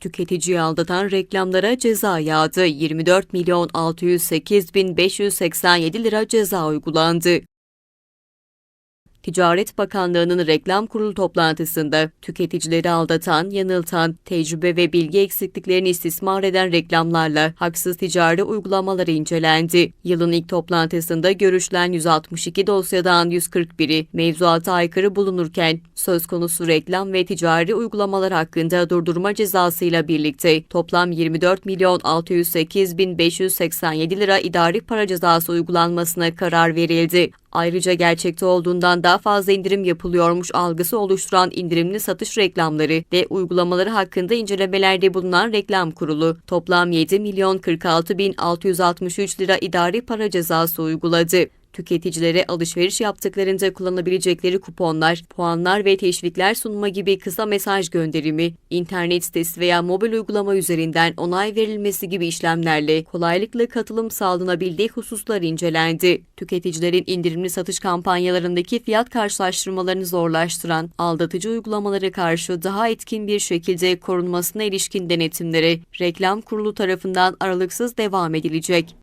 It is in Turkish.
Tüketiciyi aldatan reklamlara ceza yağdı. 24 milyon 608 bin 587 lira ceza uygulandı. Ticaret Bakanlığı'nın reklam kurulu toplantısında tüketicileri aldatan, yanıltan, tecrübe ve bilgi eksikliklerini istismar eden reklamlarla haksız ticari uygulamaları incelendi. Yılın ilk toplantısında görüşülen 162 dosyadan 141'i mevzuata aykırı bulunurken söz konusu reklam ve ticari uygulamalar hakkında durdurma cezasıyla birlikte toplam 24 milyon 608 bin 587 lira idari para cezası uygulanmasına karar verildi. Ayrıca gerçekte olduğundan daha fazla indirim yapılıyormuş algısı oluşturan indirimli satış reklamları ve uygulamaları hakkında incelemelerde bulunan reklam kurulu toplam 7 milyon 46 bin 663 lira idari para cezası uyguladı. Tüketicilere alışveriş yaptıklarında kullanabilecekleri kuponlar, puanlar ve teşvikler sunma gibi kısa mesaj gönderimi, internet sitesi veya mobil uygulama üzerinden onay verilmesi gibi işlemlerle kolaylıkla katılım sağlanabildiği hususlar incelendi. Tüketicilerin indirimli satış kampanyalarındaki fiyat karşılaştırmalarını zorlaştıran aldatıcı uygulamalara karşı daha etkin bir şekilde korunmasına ilişkin denetimlere reklam kurulu tarafından aralıksız devam edilecek.